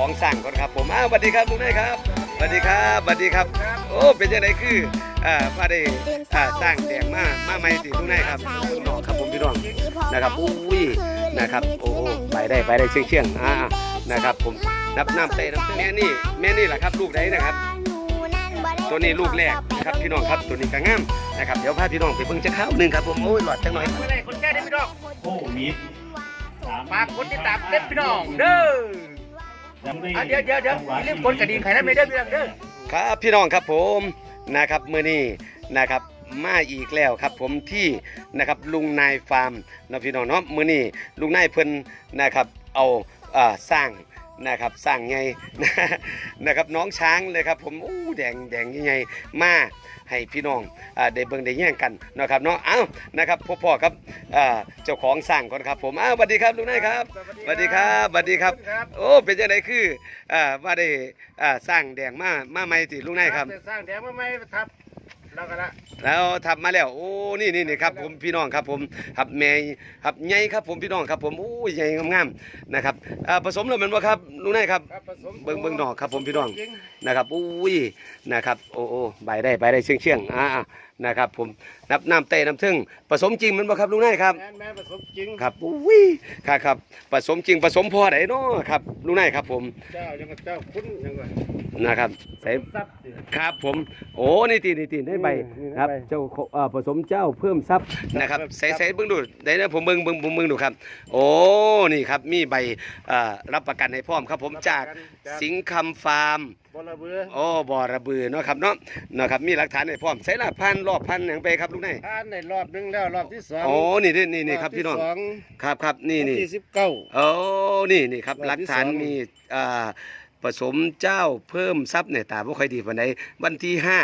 ของสั่งก่อนครับ ผมอ้าวสวัสดีครับลุงนายครับสวัสดีครับสวัสดีครับ โอ้เป็นยังไงคืออ่ามาได้อ่าสร้างแดงมามาใหม่ติลุงนายครับลุงน้องครับผมพี่น้องนะครับอุ้ยนะครับโอ้ไปได้ไปได้เชื่องเชื่องอ่านะครับ ผมนับน้ำเตะน้ำแม่นี่แม่นี่แหละครับลูกไหนนะครับ ตัวนี้ลูกแรกนะครับพี่น้องครับตัวนี้ก็งามนะครับเดี๋ยวพาพี่น้องไปเบิ่งจะข้าวหนึ่งครับผมโอ้ยหลอดจังหน่อยคนแก้ได้พี่น้องโอ้มีดสามฝากคนติดตามเด็ดพี่น้องเด้อ อะเดี๋ยวเดี๋ยวเดี๋ยวอย่าลืมกดกระดิ่งไข่น้ำไม่เด้อพี่น้องเด้อครับพี่น้องครับผมนะครับมื้อนี้นะครับมาอีกแล้วครับผมที่นะครับลุงนายฟาร์มนะพี่น้องเนาะมื้อนี้ลุงนายเพิ่นนะครับเอาอ่าสร้าง นะครับสร้างไงนะครับน้องช้างเลยครับผมอู้แดงแดงยังไงมาให้พี่น้องอ่าได้เบิ่งได้แย่งกันเนาะครับเนาะเอ้านะครับพ่อๆครับอ่าเจ้าของสร้างก่อนครับผมอ้าวสวัสดีครับลุงนายครับสวัสดีครับสวัสดีครับครับโอ้เป็นจังไดคืออ่าว่าได้อ่าสร้างแดงมามาใหม่ติลุงนายครับสร้างแดงมาไหมทับ แล้วก็ละแล้วทำมาแล้ว โอ้นี่นี่นี่ครับผมพี่น้องครับผมครับแม่ครับใหญ่ครับผมพี่น้องครับผมโอ้ยใหญ่งามๆนะครับอ่าผสมแล้วแมันบ่ครับลุงนายครับครับผสมเบิ่งเบิ่งดอกครับผมพี่น้องจริงนะครับอุ้ยนะครับโอ้โอ้ใบได้ใบได้เชื่องเชื่องๆอ่านะครับผมนับน้ำเต้น้ำทึ่งผสมจริงแมันบ่ครับลุงนายครับแม่นแม่นผสมจริงครับอุ้ยครับครับผสมจริงผสมพอไดเนาะครับลุงนายครับผมเจ้ายังกับเจ้าคุณยังกับ นะครับใส่ซับครับผม โอ้นี่ตีนี่ตีได้ใบอืมครับได้ใบ เจ้าเอ่อผสมเจ้าเพิ่มทรัพย์นะครับครับ ใส่ใส่เบิ่งดูได้นะผมเบิ่งเบิ่งผมเบิ่งดูครับ โอ้นี่ครับมีใบเอ่อรับประกันให้พร้อมครับ ผมจากสิงห์คำฟาร์ม บอระเบือโอ้บ่อระบือเนาะครับเนาะเนาะครับมีหลักฐานให้พร้อมใส่ละพันรอบพันหยังไปครับลูกนายผ่านในรอบหนึงแล้วรอบที่สองโอ้นี่นี่นี่นี่ครับพี่น้องรบที่สองครับครับนี่นี่วันที่สิบเก้า โอ้นี่นี่ครับรอบที่หลักฐานสองมีอ่า ผสมเจ้าเพิ่มทรัพย์เนี่ยตาบ่ค่อยดีปานใดวันที่ห้า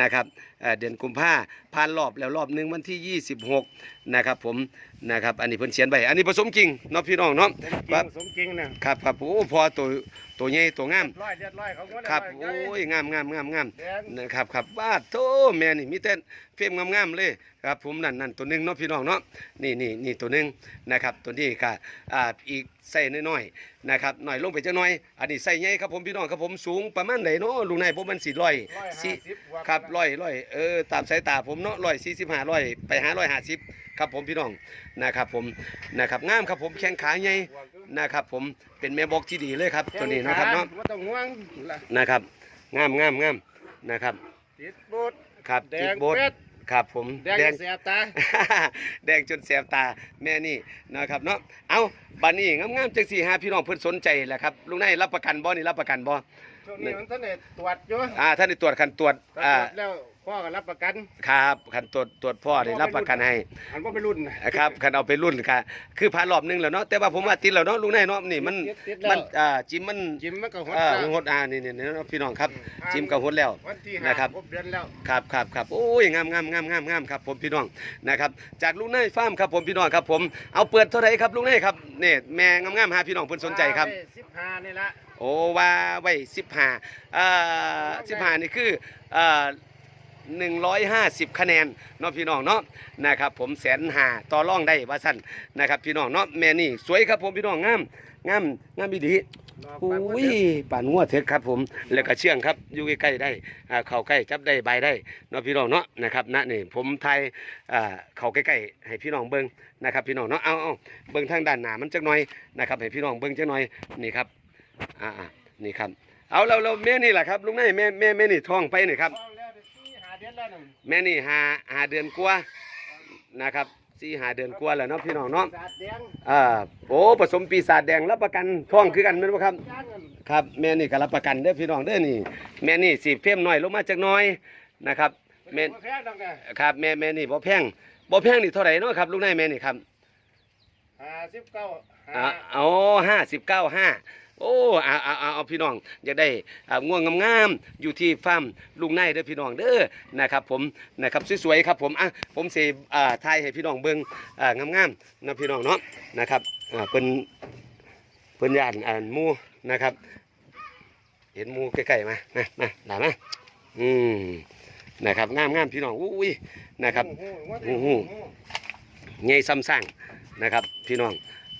นะครับเอ่อเดือนกุมภาผ่านรอบแล้วรอบหนึงวันที่ 26นะครับผมนะครับอันนี้เพิ่นเขียนไว้อันนี้ผสมจริงเนาะพี่น้องเนาะผสมจริงนะครับครับโอ้พอตัว ตัวใหญ่ตัวงามร้อยเรียบร้อยเขาก็ครับเรียบโอ้ร้อยยงามงามงามงามแดงนะครับครับบ้าโตแม่นี่มีแต่เฟรมงามๆเลยครับผมนั่นนั่นตัวหนึงเนาะพี่น้องเนาะนี่นี่นี่ตัวหนึงนะครับตัวนี้ก็อ่าอีกใส่น้อยๆนะครับหน่อยลงไปจักหน่อย อันนี้ใส่ใหญ่ครับผมพี่น้องครับผมสูงประมาณไหนเนาะลุงนายผมมันสี่ร้อยร้อยสี่ห้าสิบกว่าครับร้อยร้อยเออตามสายตาผมเนาะร้อยสี่สิบห้าร้อยไปหาร้อยห้าสิบครับผมพี่น้องนะครับผมนะครับงามครับผมแข้งขาใหญ่นะครับผมเป็นแม่บอกที่ดีเลยครับตัวนี้นะครับเนาะไม่ต้องห่วงละนะครับงามงามงามนะครับติดบูดครับแดจิงกโบดเป็ดครับผมแดงแดงเสียบตา แดงจนแสบตาแม่นี่นะครับเนาะเอาบัดนี้งามๆจังสี่หาพี่น้องเพิ่นสนใจแหละครับลุงนายรับประกันบ่นี่รับประกันบ่ช่วงนี้มันท่านได้ตรวจอยู่อ่าท่านได้ตรวจคันตรวจตรวอ่าจแล้ว พ่อก็รับประกัน ครับคันตรวจตรวจพ่อได้รับประกันให้อันว่าเป็นรุ่นนะนะครับคันเอาไปรุ่นก็คือผ่านรอบหนึงแล้วเนาะแต่ว่าผมว่าติดแล้วเนาะลุงนายเนาะนี่มันติดติดแล้วมันอ่าจิ้มมันจิ้มมันก็หดอ่าแล้วหดอ่านี่นี่เนาะพี่น้องครับอืมจิ้มก็หดแล้ววันที่นะห้าครับครบเดือนแล้วครับครับครับโอ้ยงามงามงามงามงามครับ ผมพี่น้องนะครับ จากลุงนายฟาร์มครับผมพี่น้องครับ ผมเอาเปิดเท่าไหร่ครับลุงนายครับเนี่ยแม่งามงามหาพี่น้องเพิ่นสนใจครับสิบห้านี่ละโอ้ว่าไว้สิบห้าอ่าสิบห้านี่คืออ่า หนึ่งร้อยห้าสิบคะแนนเนาะพี่น้องเนาะนะครับผมแสนหาต่อร่องได้ว่าสั้นนะครับพี่น้องเนาะแม่นี่สวยครับผมพี่น้องงามงามงามดีดีรอโอ้ฟังว่าเดืยอนป่านงัวเถิดครับผมแล้วก็เชื่องครับอยู่ใกล้ๆได้อ่าเข้าใกล้จับได้ใบได้เนาะพี่น้องเนาะนะครับณนี่ผมไทยอ่าเข้าใกล้ๆให้พี่น้องเบิ่งนะครับพี่น้องเนาะเอาเอาเบิ่งทางด้านหน้ามันจักหน่อยนะครับให้พี่น้องเบิ่งจักหน่อยนี่ครับอ่าๆนี่ครับเอาเราเราแม่นี่แหละครับลุงนายแม่แม่แม่นี่ท้องไปนี่ครับฟังแล้วเดี๋ยวสี่ห้าเดือนแล้วนั่นแม่นี่หาหาเดือนกว่านะครับสี่หาเดือนกว่าแล้วเนาะพี่น้องเนาะสาดแดงอ่าโอ้ผสมปีศาจแดงรับประกันท้องคือกันแม่นบ่ครับ ย่างกันครับแม่นี่ก็รับประกันเด้อพี่น้องเด้อนี่ แม่นี่สิเฟมน้อยลงมาจักหน้อยนะครับแม่บ่แพงดอกนะครับ แม่แม่นี่บ่แพงบ่แพงนี่เท่าไหร่เนาะครับลูกนายแม่นี่ครับห้าสิบเก้าอ่าเอาห้าสิบเก้าห้า โอ้เอาเอาเอาเอาพี่น้องอยากได้อ่าง่วงงามๆอยู่ที่ฟาร์มลุงนายเด้อพี่น้องเด้อนะครับผมนะครับสวยๆครับผมอะผมสิอ่าถ่ายให้พี่น้องเบิ่งอ่างามๆนะพี่น้องเนาะนะครับอ่าเพิ่นเพิ่นย่านอ่านหมู่นะครับ เห็นหมูใกล้ๆมามามาหลามาอืมนะครับงามงามพี่น้องอุ้ยนะครับโอ้โหใหญ่ซ้ำสร้างนะครับพี่น้อง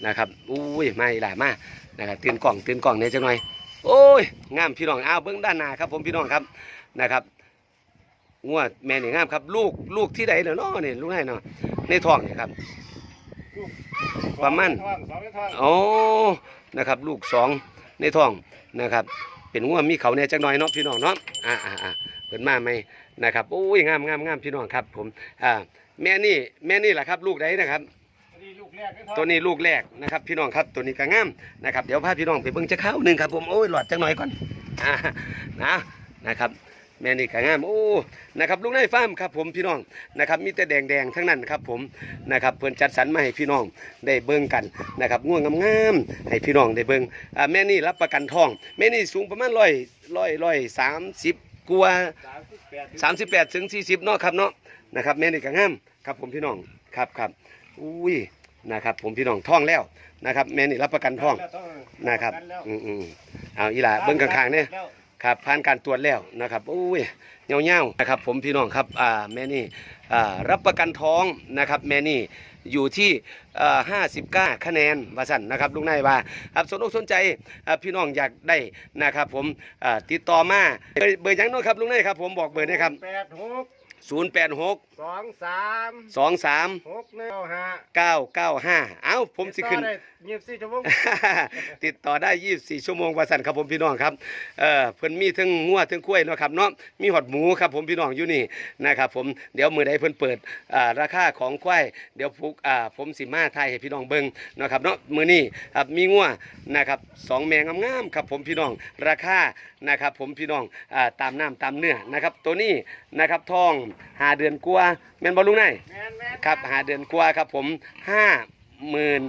นะครับอุ้ยไม่หลายมานะครับตื่นกล่องตื่นกล่องเนี่ยจังหน่อยโอ้ยงามพี่น้องอ้าวเบื้องด้านหน้าครับ ผมพี่น้องครับนะครับงวดแม่นี่งามครับ ลูกลูกที่ใดเนาะเนาะนี่ลูกไหนเนาะในท้องนี่ครับประมาณสองในโอ้นะครับ ลูกสองในท้องนะครับ เป็นงัวมีเขาเนี่ยจักหน่อยเนาะพี่น้องเนาะอ่าอ่าอ่าเพิ่นมาไหมนะครับโอ้ยงามงามงามพี่น้องครับ ผมอ่าแม่นี่แม่นี่แหละครับ ลูกใดนะครับ ตัวนี้ลูกแรกนะครับ พี่น้องครับตัวนี้ก็งามนะครับเดี๋ยวพาพี่น้องไปเบิ่งจะเข้าหนึ่งครับผมโอ้ยหลอดจังหน่อยก่อนอนะนะครับแม่นี่ก็งามโอ้นะครับลูกในฟาร์มครับผมพี่น้องนะครับมีแต่แดงๆทั้งนั้นครับผมนะครับเพิ่อนจัดสรรมาให้พี่น้องได้เบิ่งกันนะครับง่วงงามๆให้พี่น้องได้เบิ่งอ่าแม่นี่รับประกันทอง แม่นี่สูงประมาณร้อยร้อยร้อยสามสิบกว่าสามสิบแปดถึง40เนาะครับเนาะนะครับแม่นี่ก็งามครับผมพี่น้องครับครับอุ้ย นะครับผมพี่น้องท่องแล้วนะครับแม่นี่รับประกันท่องแล้วต้องนะครับแล้วอืมอืมเอาอีหล่าเบิ่งข้างๆเนี่ยแล้วครับผ่านการตรวจแล้วนะครับอุ้ยเงาเงาๆนะครับผมพี่น้องครับอ่าแม่นี่อ่ารับประกันท้องนะครับแม่นี่อยู่ที่ห้าสิบเก้าคะแนนว่าสั่นนะครับลุงนายว่าครับสนอกสนใจอ่าพี่น้องอยากได้นะครับผมอ่าติดต่อมาเบอร์เบอร์หยังเน้อยครับลุงนายครับผมบอกเบอร์นะครับแปดหก 0 8 6สองสาม2 3หกหนึ่งห้า9 9 5เอ้าผมสิขึ้นติดต่อได้ยี่สิบสี่ชั่วโมง ติดต่อได้ 24 ชั่วโมงว่าสั่นครับผมพี่น้องครับเออเพิ่นมีทั้งงัวทั้งกล้วยเนาะครับเนาะมีหอดหมูครับผมพี่น้องอยู่นี่นะครับผมเดี๋ยวมื้อใดเพิ่นเปิดอ่าราคาของกล้วยเดี๋ยวฟุกอ่าผมสิมาทายให้พี่น้องเบิ่งเนาะครับเนาะมื้อนี้ครับมีงัวนะครับสองแมงงามๆครับผมพี่น้องราคานะครับผมพี่น้องอ่าตามน้ำตามเนื้อนะครับตัวนี้นะครับทองหาเดือนกว่าแม่นบ่ลุงนายแมนแมนครับหาเดือนกว่าครับผมห้าหมื่น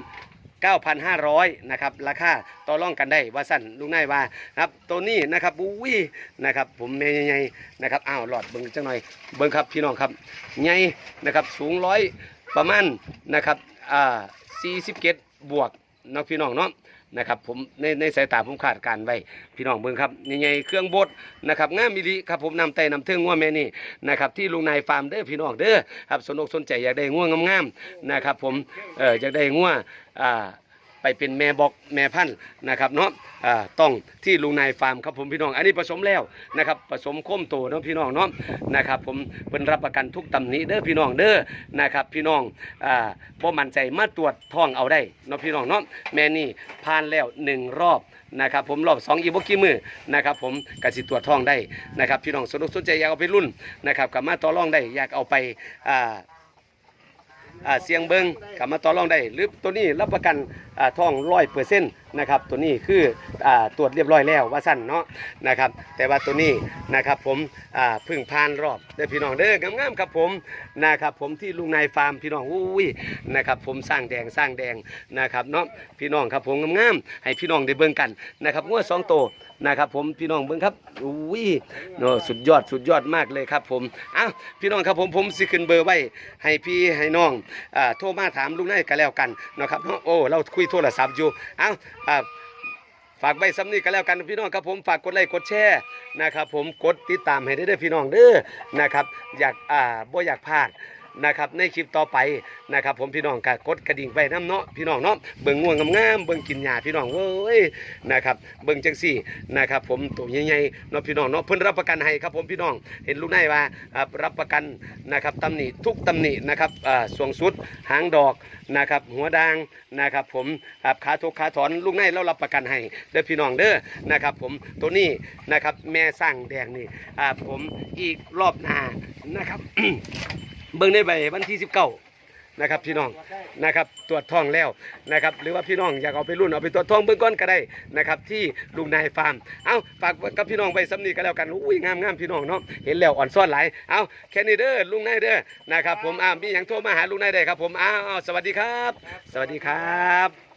เก้าพันห้าร้อยนะครับราคาต่อรองกันได้ว่าสั้นลุงนายว่านะครับตัวนี้นะครับอุ้ยนะครับผมเมย์ใหญ่ๆนะครับอ้าวหลอดเบิ้งจังหน่อยเบิ้งครับพี่น้องครับใหญ่นะครับสูงร้อยประมาณนะครับอ่าสี่สิบเกตบวกเนาะพี่น้องเนาะ นะครับผมในในสายตาผมขาดการไว้พี่น้องเบิ่งครับใหญ่ๆเครื่องบดนะครับงามมิลิครับผมนำไตนำเทิงงัวแม่นี่นะครับที่ลุงนายฟาร์มเด้อพี่น้องเด้อครับสนอกสนใจอยากได้งัวงามๆนะครับผมเอออยากได้งัวอ่า ไปเป็นแม่บอกแม่พันธุ์นะครับเนาะต้องที่ลุงนายฟาร์มครับผมพี่น้อง อันนี้ผสมแล้วนะครับผสมโค้มโตเนาะพี่น้องเนาะนะครับผมเป็นรับประกันทุกตำหนิเด้อพี่น้องเด้อนะครับพี่น้องอ่าบ่มั่นใจมาตรวจท้องเอาได้เนาะพี่น้องเนาะแม่นี่ผ่านแล้วหนึ่งรอบนะครับผมรอบสองอีบกี่มือนะครับผมกสิตรวจท้องได้นะครับพี่น้องสนุกสนใจอยากเอาไปรุ่นนะครับกลับมาต่อรองได้อยากเอาไปอ่า เสียงเบิงกลับมาต่อรองได้ หรือตัวนี้รับประกันอ่าทองร้อยเปอร์เซ็นต์ นะครับตัวนี้คืออตรวจเรียบร้อยแล้วว่าสั้นเนาะนะครับแต่ว่าตัวนี้นะครับผมพึ่งผ่านรอบเด้พี่น้องเด้องามๆครับผมนะครับผมที่ลุงนายฟาร์มพี่น้องอุ้ยนะครับผมสร้างแดงสร้างแดงนะครับเนาะพี่น้องครับผมงามๆให้พี่น้องได้เบิ่งกันนะครับงวดสองโตนะครับผมพี่น้องเบิ่งครับอุ้ยเนาะสุดยอดสุดยอดมากเลยครับผมอ้าวพี่น้องครับผมผมสิขึ้นเบอร์ไว้ให้พี่ให้น้องอ่าโทรมาถามลุงนายกันแล้วกันเนาะครับเนาะโอ้เราคุยโทรศัพท์อยู่เอ้าครับฝากใบซ้ำนี่กันแล้วกันพี่น้องครับผมฝากกดไลค์กดแชร์นะครับผมกดติดตามให้ได้เด้อพี่น้องเด้อนะครับอยากอ่าบ่อยากพลาด นะครับในคลิปต่อไปนะครับผมพี่น้องก็กดกระดิ่งไปน้ำเนาะพี่น้องเนาะเบิ่งง่วงงามๆเบิ่งกินหญ้าพี่น้องเว้ยนะครับเบิ่งจังซี่นะครับผมตัวใหญ่ๆเนาะพี่น้องเนาะเพิ่นรับประกันให้ครับผมพี่น้องเห็นลุงนายว่ารับประกันนะครับตำหนิทุกตำหนินะครับสวงสุดหางดอกนะครับหัวดางนะครับผมขาทุกขาถอนลุงนายเรารับประกันให้เด้อพี่น้องเด้อนะครับผมตัวนี้นะครับแม่สร้างแดงนี่ผมอีกรอบหน้านะครับ เบิ้งในใบวันที่19นะครับพี่น้องนะครับตรวจท้องแล้วนะครับหรือว่าพี่น้องอยากเอาไปรุ่นเอาไปตรวจท้องเบื้องก้นก็ได้นะครับที่ลุงนายฟาร์มเอาฝากกับพี่น้องไปสำนีกันแล้วกันอุ้ยงามงามพี่น้องเนาะเห็นแล้วอ่อนซ่อนหลายเอาแค่นี้เด้อลุงนายเด้อนะครับผมอ่ามีอย่างโทรมาหาลุงนายได้ครับผมอ้าวสวัสดีครับ สวัสดีครับ